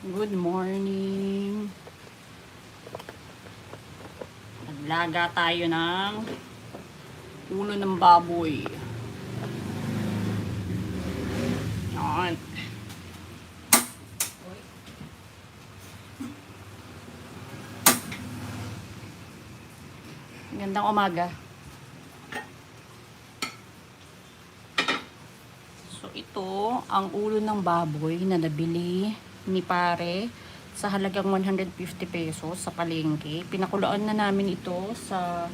Good morning. Naglaga tayo ng ulo ng baboy. Yan. Gandang umaga. So ito ang ulo ng baboy na nabili ni pare sa halagang 150 pesos sa palengke. Pinakuloan na namin ito sa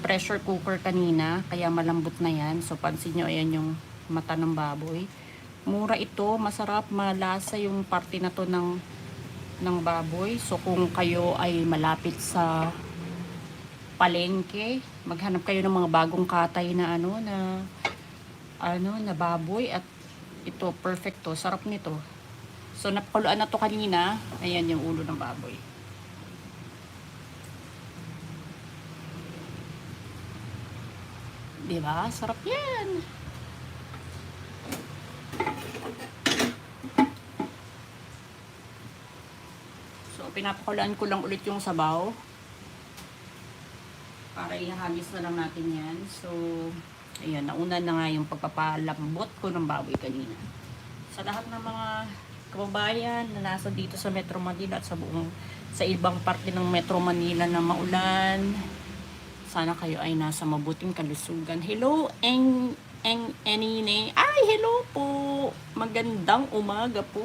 pressure cooker kanina kaya malambot na yan. So pansin nyo ayan yung mata ng baboy. Mura ito, masarap, malasa yung parte na to ng ng baboy. So kung kayo ay malapit sa palengke, maghanap kayo ng mga bagong katay na ano na ano na baboy at ito perfect to, sarap nito. So napakuluan na to kanina, ayan yung ulo ng baboy. Diba? Sarap yan. So pinapakulaan ko lang ulit yung sabaw para ihagis na lang natin yan. So, ayan, nauna na nga yung pagpapalambot ko ng baboy kanina. Sa lahat ng mga kababayan na nasa dito sa Metro Manila at sa buong sa ibang parte ng Metro Manila na maulan, sana kayo ay nasa mabuting kalusugan. Hello, Eng Eng Enine. Ay, hello po. Magandang umaga po.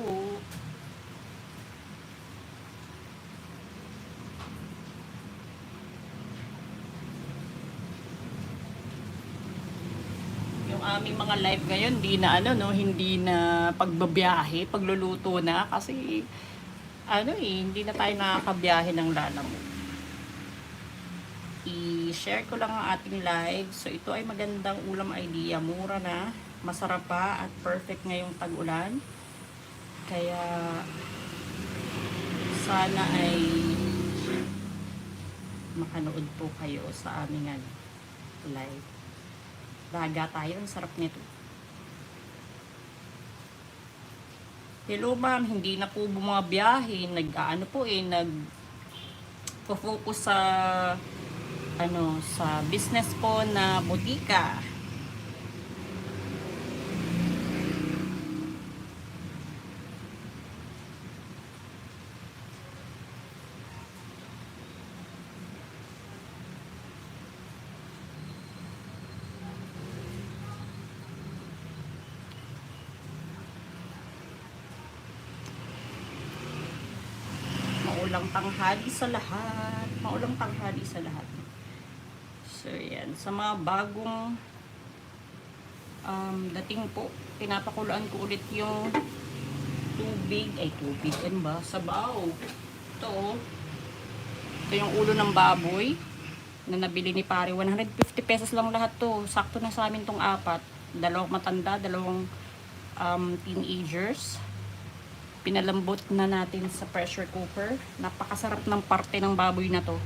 yung aming mga live ngayon, di na ano, no, hindi na pagbabiyahe, pagluluto na kasi ano eh, hindi na tayo nakakabiyahe ng lalamo. I-share ko lang ang ating live. So ito ay magandang ulam idea, mura na, masarap pa at perfect ngayong tag-ulan. Kaya sana ay makanood po kayo sa aming ano, live. Daga tayo. Ang sarap nito. Hello ma'am, hindi na po bumabiyahe. Nag, ano po eh, nag focus sa ano, sa business po na butika. Maulang tanghali sa lahat. Maulang tanghali sa lahat. So, yan. Sa mga bagong um, dating po, pinapakuluan ko ulit yung tubig. Ay, tubig. Ano ba? Sabaw. Ito, oh. Ito yung ulo ng baboy na nabili ni pare. 150 pesos lang lahat to. Sakto na sa amin tong apat. Dalawang matanda, dalawang um, teenagers pinalambot na natin sa pressure cooker. Napakasarap ng parte ng baboy na to.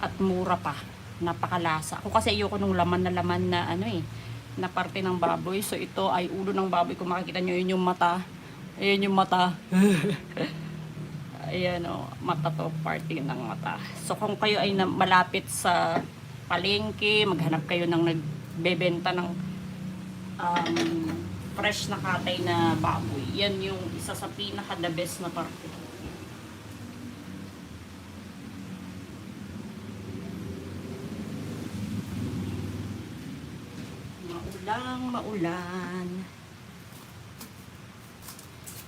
At mura pa. Napakalasa. Ako kasi ayoko nung laman na laman na ano eh, na parte ng baboy. So ito ay ulo ng baboy. Kung makikita nyo, yun yung mata. Ayan yung mata. Ayan o, mata to, parte ng mata. So kung kayo ay malapit sa palengke, maghanap kayo ng nagbebenta ng um, fresh na katay na baboy. Yan yung isa sa pinaka the best na parte. Maulang, maulan.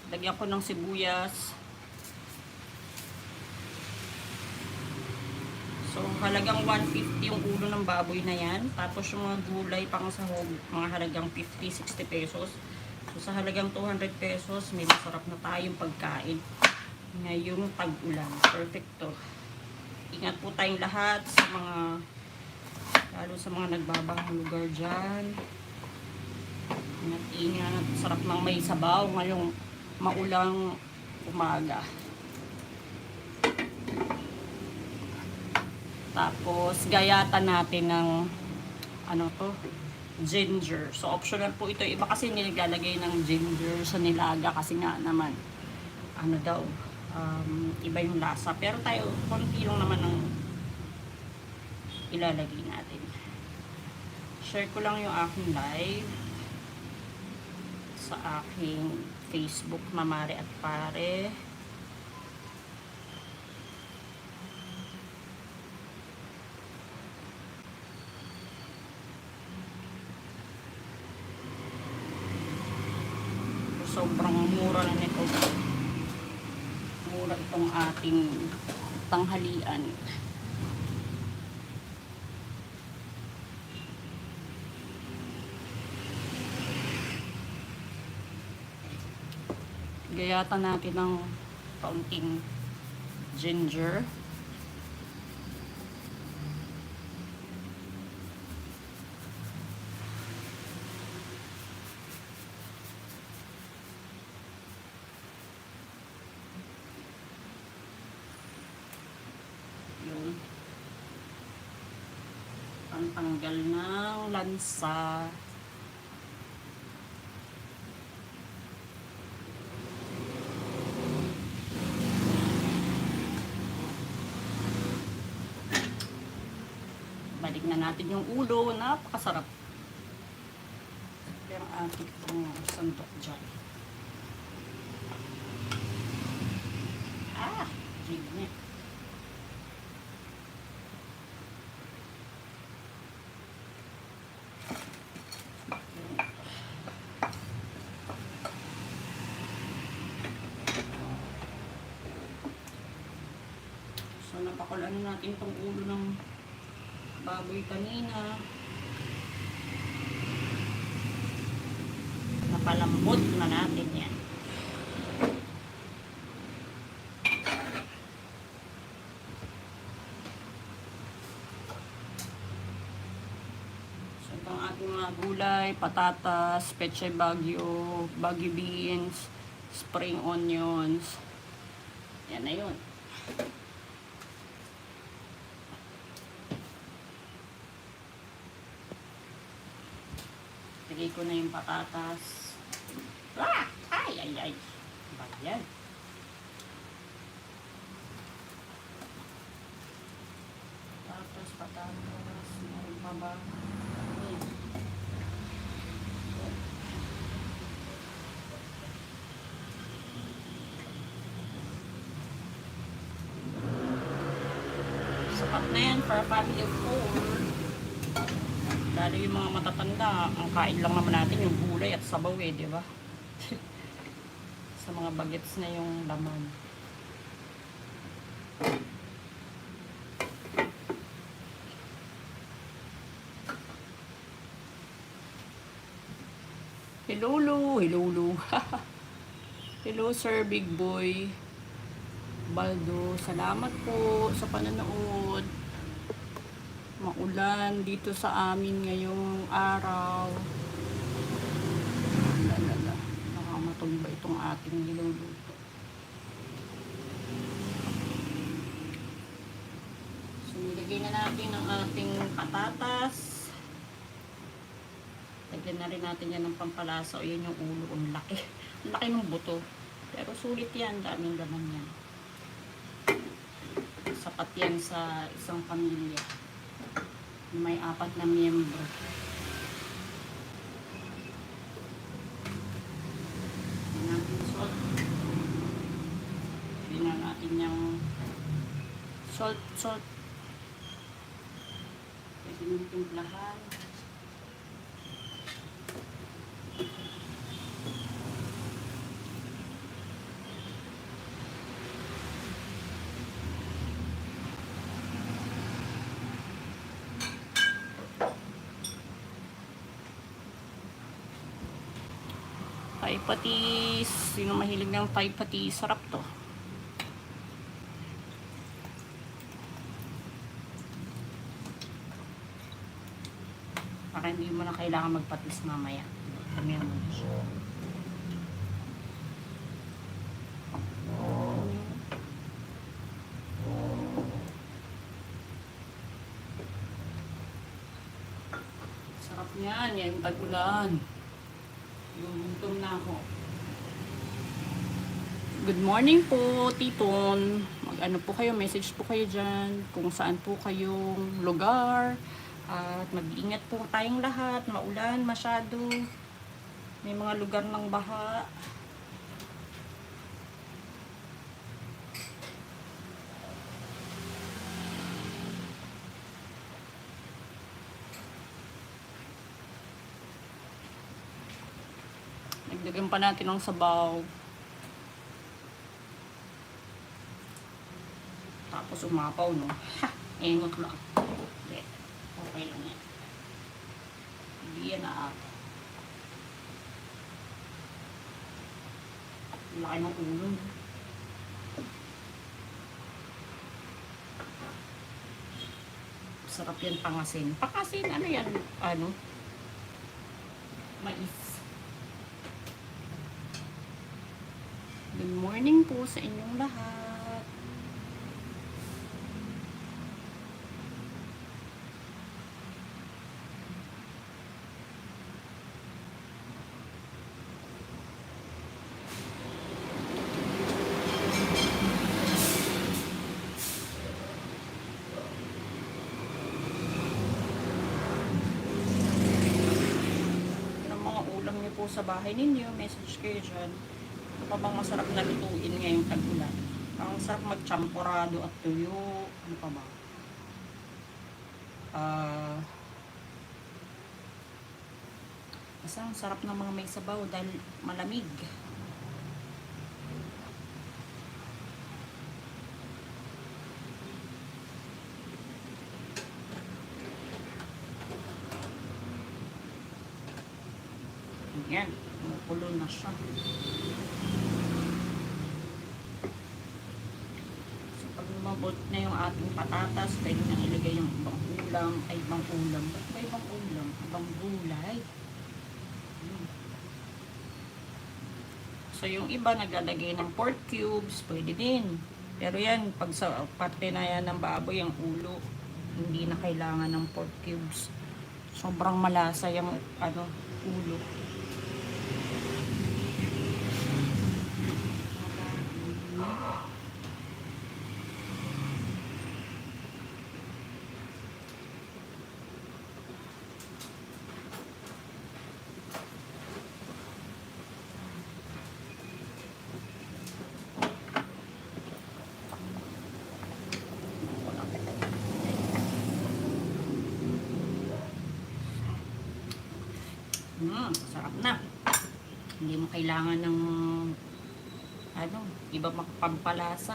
Lagyan ko ng sibuyas. So, halagang 150 yung ulo ng baboy na yan. Tapos yung mga gulay pang sahog, mga halagang 50, 60 pesos. So, sa halagang 200 pesos, may masarap na tayong pagkain. Ngayong tag-ulan. Perfecto. Ingat po tayong lahat sa mga, lalo sa mga nagbabahang lugar dyan. Ingat, ingat. Sarap ng may sabaw ngayong maulang umaga. Tapos, gayatan natin ng ano to, ginger. So, optional po ito. Iba kasi nilalagay ng ginger sa nilaga kasi nga naman, ano daw, um, iba yung lasa. Pero tayo, konti lang naman ang ilalagay natin. Share ko lang yung aking live sa aking Facebook, Mamare at Pare. Sobrang mura na nito. Mura itong ating tanghalian. Gayatan natin ng kaunting ginger yun pantanggal ng lansa. Balik na natin yung ulo. Napakasarap. Pero ating itong sandok dyan. Ah jig niya Napakulan natin tong ulo ng baboy kanina. Napalambot na natin yan. So, itong ating mga gulay, patatas, pechay bagyo, bagyo beans, spring onions. Yan na yun. Lagay ko na yung patatas. Ah! Ay, ay, ay. Ba yan? Patatas, patatas. Meron pa ba? Ay. Sapat na yan for a family of four. Lalo yung mga matatanda, ang kain lang naman natin yung gulay at sabaw eh, di ba? Sa mga bagets na yung laman. Hello, hello, Hello, Sir Big Boy. Baldo, salamat po sa panonood maulan dito sa amin ngayong araw. Lalala, nakamatumba itong ating niluluto. So, nilagay na natin ang ating patatas. Lagyan na rin natin yan ng pampalasa. O, yan yung ulo. Ang laki. Ang laki ng buto. Pero sulit yan. Daming laman yan. Sapat yan sa isang pamilya may apat na miyembro. Yan natin salt. Tingnan natin yung salt, salt. Pwede nyo timplahan. Thai patis. Sino mahilig ng Thai patis? Sarap to. Para hindi mo na kailangan magpatis mamaya. Damihan mo siya. Sarap niyan. Yan yung tag-ulan. Yung gutom na ako. Good morning po, Titon. Mag-ano po kayo, message po kayo dyan kung saan po kayong lugar. At mag-iingat po tayong lahat. Maulan masyado. May mga lugar ng baha. Nagdagan pa natin ng sabaw. Tapos umapaw, no? Ha! Engot lang. Hindi. Okay lang yan. Hindi yan na ako. Laki ng ulo, no? Sarap yan pangasin. Pangasin, ano yan? Ano? Mais. Good morning po sa inyong lahat. ng mga ulam niyo po sa bahay ninyo, message kayo dyan. Ano pa bang masarap na lutuin ngayong tag-ulan? Ang sarap magchamporado at tuyo. Ano pa ba? Ah... basta ang sarap ng mga may sabaw dahil malamig. Yan, kumukulo na siya. So, pag lumabot na yung ating patatas, pwede nang ilagay yung ibang ulam, ay ibang ulam. Ba't ba ibang ulam? Ibang gulay. Hmm. So, yung iba naglalagay ng pork cubes, pwede din. Pero yan, pag sa parte na yan ng baboy, yung ulo, hindi na kailangan ng pork cubes. Sobrang malasa yung ano, ulo. Mm, sarap na. Hindi mo kailangan ng ano, iba pampalasa.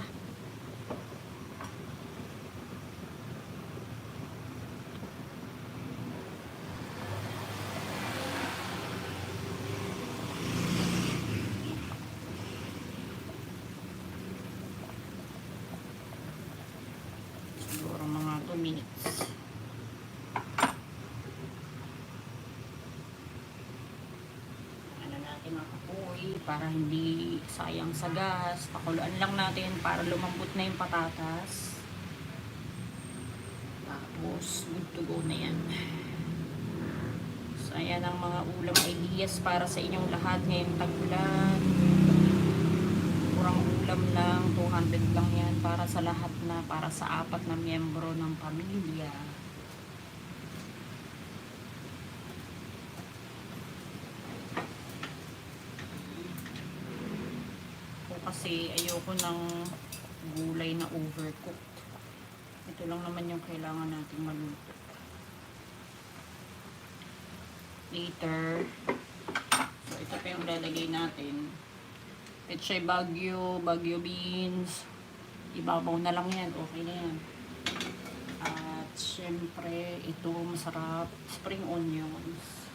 Siguro mga 2 minutes. ano natin ang apoy hindi sayang sa gas. Pakuluan lang natin para lumambot na yung patatas. Tapos, good to go na yan. So, ayan ang mga ulam ideas para sa inyong lahat ngayong tag-ulan. Kurang ulam lang, 200 lang yan para sa lahat na, para sa apat na miyembro ng pamilya. ko kasi ayoko ng gulay na overcooked. Ito lang naman yung kailangan nating maluto. Later, so ito pa yung lalagay natin. Pechay bagyo, bagyo beans. Ibabaw na lang yan, okay na yan. At syempre, ito masarap, spring onions.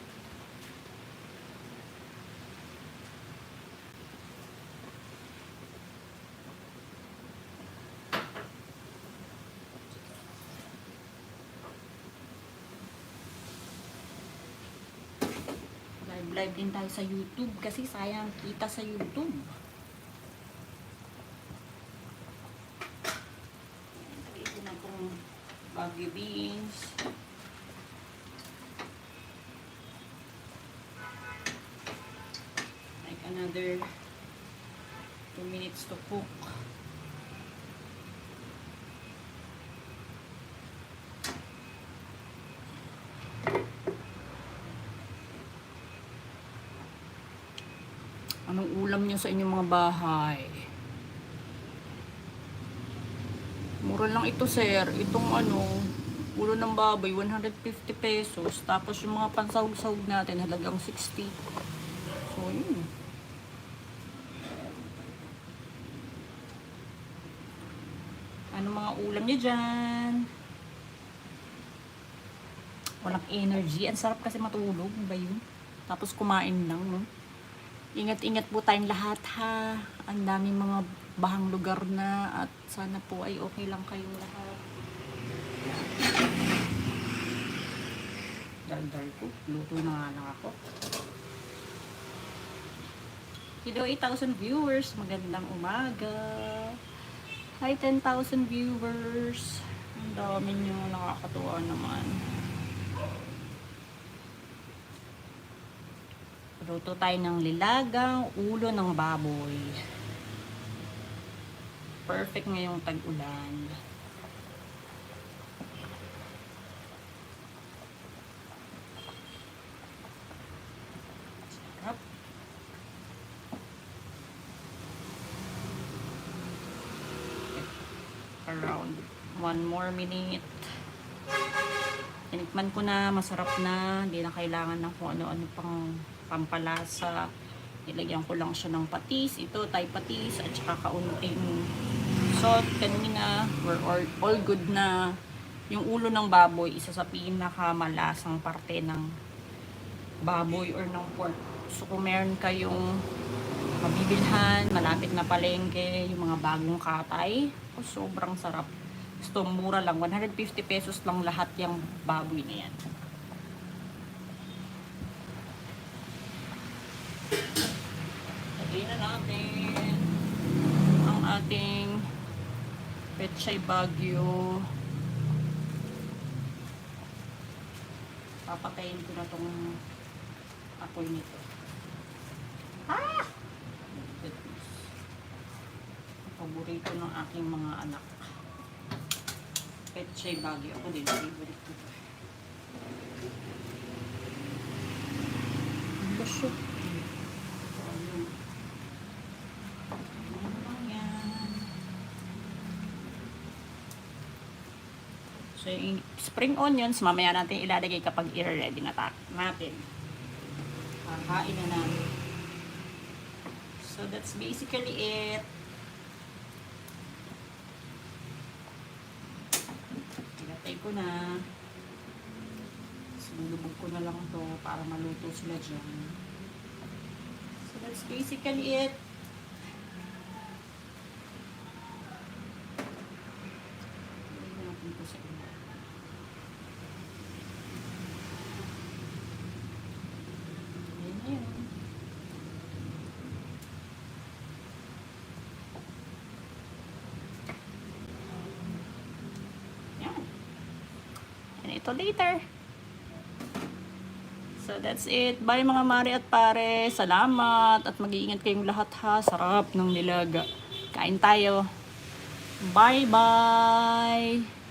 Live live din tayo sa YouTube kasi sayang kita sa YouTube. Lagay na itong bagyo beans. Like another 2 minutes minutes to cook. Anong ulam nyo sa inyong mga bahay? Mura lang ito, sir. Itong ano, ulo ng baboy, 150 pesos. Tapos yung mga pansahog-sahog natin, halagang 60. So, yun. Ano mga ulam niya dyan? Walang energy. Ang sarap kasi matulog. Ba yun? Tapos kumain lang, no? Ingat-ingat po tayong lahat, ha? Ang daming mga bahang lugar na at sana po ay okay lang kayong lahat. Dal-dal ko. Luto na nga lang ako. Hello, 8,000 viewers. Magandang umaga. Hi, 10,000 viewers. Ang dami nyo. Nakakatuwa naman. Luto tayo ng lilagang ulo ng baboy. Perfect ngayong tag-ulan. Sarap. Around one more minute. Tinikman ko na, masarap na. Hindi na kailangan ng kung ano-ano pang pampalasa. Nilagyan ko lang siya ng patis. Ito, Thai patis. At saka kaunting salt. Kanina, we're all, all good na. Yung ulo ng baboy, isa sa pinakamalasang parte ng baboy or ng pork. So, kung meron kayong mabibilhan, malapit na palengke, yung mga bagong katay, oh, sobrang sarap. Gusto, mura lang. 150 pesos lang lahat yung baboy na yan. Lagay na natin ang ating Pechay Bagyo. Papatayin ko na tong apoy nito. Ah! Goodness. Paborito ng aking mga anak. Pechay Bagyo. Ako din, favorite ko. Ang lusog. Ayun. Ayun lang yan. So, yung spring onions, mamaya natin ilalagay kapag i-ready na natin. Kakain na namin. So, that's basically it. Ilatay ko na. Sinulubog ko na lang to para maluto sila dyan. So, that's basically it. Ilagay natin ito sa ilo. Ayan na yun. Yan. And ito later. So that's it. Bye mga mare at pare. Salamat. At mag-iingat kayong lahat ha. Sarap ng nilaga. Kain tayo. Bye bye.